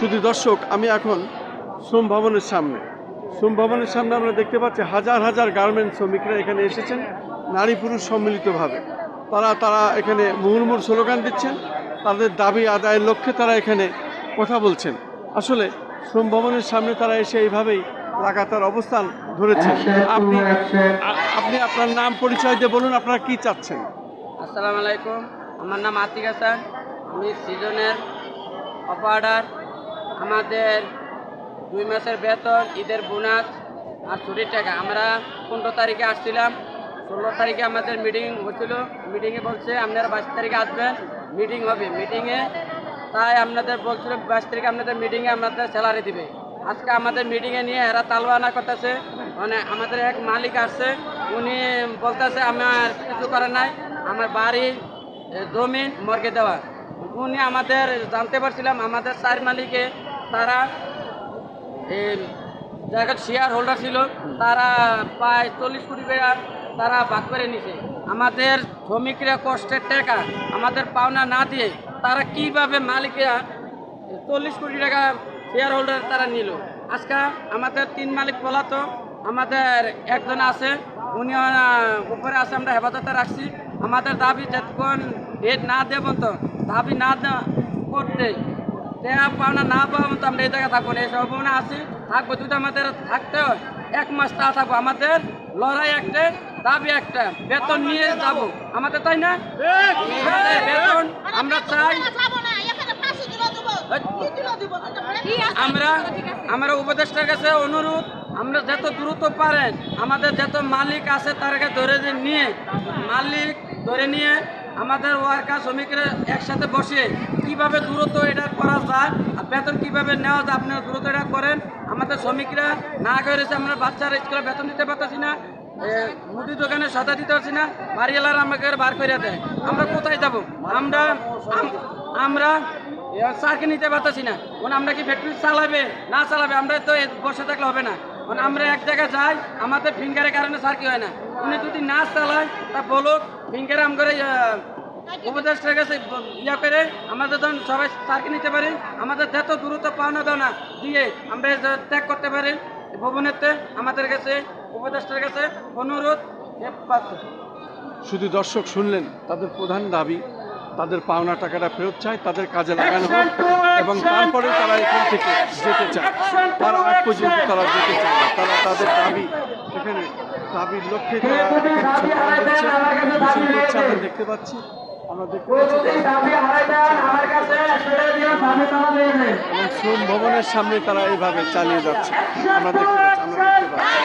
শুধু দর্শক আমি এখন শ্রম ভবনের সামনে। শ্রম ভবনের সামনে আমরা দেখতে পাচ্ছি হাজার হাজার গার্মেন্টস শ্রমিকরা এখানে এসেছেন নারী পুরুষ সম্মিলিতভাবে। তারা তারা এখানে মুহুর্মুর স্লোগান দিচ্ছেন তাদের দাবি আদায়ের লক্ষ্যে তারা এখানে কথা বলছেন। আসলে শ্রম ভবনের সামনে তারা এসে এইভাবেই লাগাতার অবস্থান ধরেছেন। আপনি আপনি আপনার নাম পরিচয় দিয়ে বলুন আপনারা কি চাচ্ছেন? আসসালামু আলাইকুম আমার নাম আতিক হাসান আমি সিজনের অপারেটার আমাদের দুই মাসের বেতন ঈদের বোনাস আর ছুটির টাকা। আমরা পনেরো তারিখে আসছিলাম। ষোলো তারিখে আমাদের মিটিং হচ্ছিল মিটিংয়ে বলছে আপনারা বাইশ তারিখে আসবেন। মিটিং হবে। মিটিংয়ে তাই আপনাদের বলছিল বাইশ তারিখে আপনাদের মিটিংয়ে আপনাদের স্যালারি দিবে। আজকে আমাদের মিটিংয়ে নিয়ে এরা তালবানা করতেছে। মানে আমাদের এক মালিক আসছে উনি বলতেছে আমার কিছু করে নাই। আমার বাড়ি এ, জমিন মর্গে দেওয়া উনি আমাদের জানতে পারছিলাম আমাদের চার মালিকে তারা জায়গার শেয়ার হোল্ডার ছিল, তারা প্রায় চল্লিশ কোটি টাকা তারা ভাগ করে নিছে। আমাদের শ্রমিকরা কষ্টের টাকা, আমাদের পাওনা না দিয়ে তারা কীভাবে মালিকরা চল্লিশ কোটি টাকা শেয়ার হোল্ডার তারা নিল? আজকে আমাদের তিন মালিক পলাতো আমাদের একজন আছে, উনি উপরে আছে, আমরা হেফাজতে রাখছি। আমাদের দাবি যতক্ষণ ডেট না দেব তো দাবি না করতে টাকা পাওনা না পাওয়া মতো আমরা এই জায়গায় থাকব না এই সম্ভাবনা আছি। থাকব যদি আমাদের থাকতে হয় এক মাস তা থাকব। আমাদের লড়াই একটা দাবি একটা। বেতন নিয়ে যাব। আমাদের তাই না? বেতন আমরা চাই। আমরা আমরা উপদেষ্টার কাছে অনুরোধ আমরা যত দ্রুত পারেন আমাদের যত মালিক আছে তারকে ধরে নিয়ে মালিক ধরে নিয়ে আমাদের ওয়ার্কার শ্রমিকরা একসাথে বসে কীভাবে দ্রুত এটা করা যায় আর বেতন কীভাবে নেওয়া যায় আপনারা দ্রুত এটা করেন। আমাদের শ্রমিকরা না করেছে আমরা বাচ্চারা স্কুলে বেতন দিতে পারতেছি না মুদি দোকানে সদা দিতে পারছি না, বাড়িওয়ালারা আমাকে বার করে দেয়। আমরা কোথায় যাব? আমরা, আম- আমরা সারকে নিতে পারতেছি না। মানে আমরা কি ফ্যাক্টরি চালাবে? না চালাবে, আমরা তো বসে থাকলে হবে না। মানে আমরা এক জায়গায় যাই, আমাদের ফিঙ্গারের কারণে সার কি হয় না? উনি যদি না চালায়, তা বলুক, ফিঙ্গারে আম করে উপদেষ্টার কাছে ইয়া করে আমাদের যখন সবাই সারকে নিতে পারি আমাদের যত দ্রুত পাওনা দাও না দিয়ে আমরা ত্যাগ করতে পারি। ভবনেতে আমাদের কাছে উপদেষ্টার কাছে অনুরোধ শুধু দর্শক শুনলেন তাদের প্রধান দাবি তাদের পাওনা টাকাটা ফেরত চায় তাদের কাজে লাগানো হোক এবং তারপরে তারা এখান থেকে যেতে চায়। তার আগ পর্যন্ত তারা যেতে চায় তারা তাদের দাবি এখানে দাবির লক্ষ্যে তারা দেখতে পাচ্ছি। ভবনের সামনে তারা এইভাবে চালিয়ে যাচ্ছে। আমরা দেখতে পাচ্ছি আমরা দেখতে পাচ্ছি।